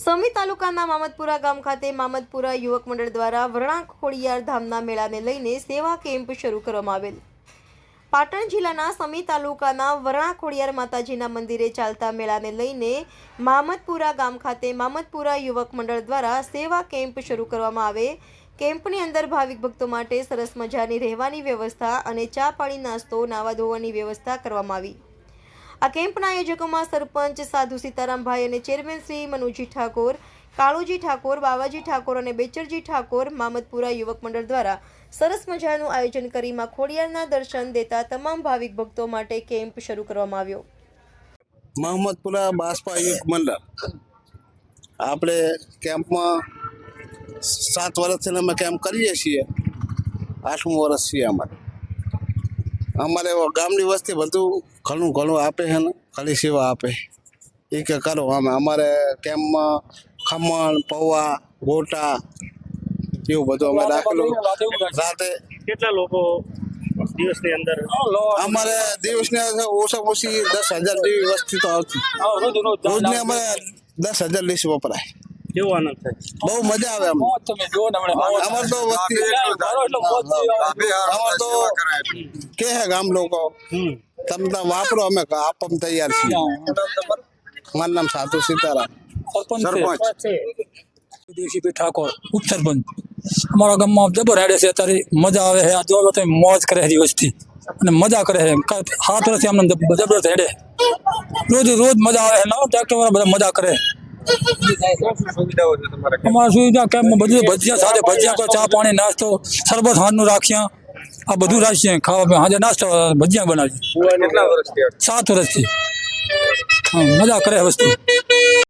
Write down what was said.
સમી તાલુકાના મામદપુરા ગામ ખાતે મામદપુરા યુવક મંડળ દ્વારા વરણા ખોડિયાર ધામના મેળાને લઈને સેવા કેમ્પ શરૂ કરવામાં આવેલ. પાટણ જિલ્લાના સમી તાલુકાના વરણા ખોડિયાર માતાજીના મંદિરે ચાલતા મેળાને લઈને મામદપુરા ગામ ખાતે મામદપુરા યુવક મંડળ દ્વારા સેવા કેમ્પ શરૂ કરવામાં આવે. કેમ્પની અંદર ભાવિક ભક્તો માટે સરસ મજાની રહેવાની વ્યવસ્થા અને ચા પાણી નાસ્તો, નાવા ધોવાની વ્યવસ્થા કરવામાં આવી. આ કેમ્પના આયોજકોમાં સરપંચ સાધુ સીતારામભાઈ અને ચેરમેન શ્રી મનુજી ઠાકોર, કાળુજી ઠાકોર, બાવાજી ઠાકોર અને બેચરજી ઠાકોર મામદપુરા યુવક મંડળ દ્વારા સરસ મજાનું આયોજન કરી માં ખોડિયારના દર્શન દેતા તમામ ભાવિક ભક્તો માટે કેમ્પ શરૂ કરવામાં આવ્યો. મહમ્મદપુરા બાસપા યુવક મંડળ. આપણે કેમ્પમાં સાત વર્ષથી અમે કેમ્પ કરીએ છીએ. આઠમું વર્ષ છીએ અમારે. અમારે ગામની વસ્તી બધું ઘણું ઘણું આપે છે ને ખાલી સેવા આપે. એ કે કરો અમે અમારે ટેમમાં ખમણ પૌવા ગોટા એવું બધું અમે રાખેલું. રાતે કેટલા લોકો દિવસની અંદર? અમારે દિવસને ઓછામાં ઓછી દસ હજાર જેવી વસ્તી તો આવતી. રોજને અમારે દસ હજાર લીસ વપરાય. કેવો આનંદ થાય. બહુ મજા આવે અમને અમાર તો વસ્તી અમાર તો કે હે ગામ લોકો? તમે તો વાપરો અમે આપમ તૈયાર છીએ. મારું નામ સાધુ સીતારામ. સરપંચ દેવશીભાઈ ઠાકોર ઉપસરપંચ. અમારા ગામમાં જબર હેડે છે અત્યારે મજા આવે છે. આ જોવો તો મોજ કરે છે વસ્તી. અને મજા કરે છે. સાત વર્ષથી અમને જબ- જબરદસ્ત હેડે. રોજ રોજ મજા આવે છે નવા ટ્રેક્ટર વાળા બધા મજા કરે. અમારા સુવિધા કેમ્પમાં બધું ભજીયા સાથે ભજીયા કોઈ ચા પાણી નાસ્તો શરબત હાથનું રાખ્યા આ બધું રાખીએ ખાવા હાજર નાસ્તો ભજીયા બનાવીએ. સાત વર્ષથી. હા મજા કરે વસ્તી.